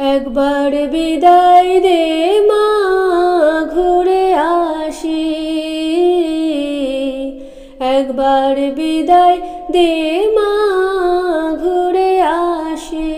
একবার বিদায় দে মা, ঘুরে আসি। একবার বিদায় দে মা, ঘুরে আসি।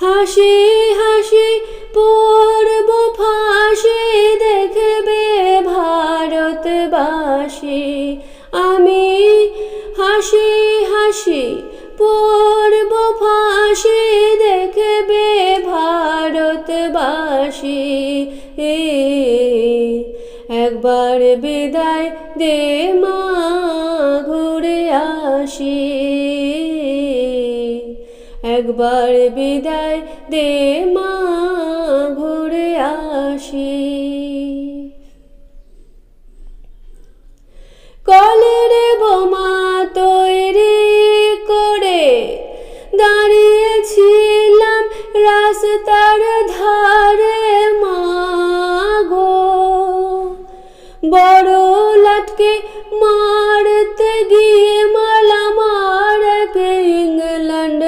হাসি হাসি পড়ব ফাঁসি, দেখবে ভারতবাসী। আমি হাসি হাসি পড়ব ফাঁসি ভারতবাসী একবার বিদায় দে মা, ঘুরে আসি। একবার বিদায় দে মা, ঘুরে আসি। কলের বোমা তৈরি করে দাঁড়িয়েছিলাম রাস্তার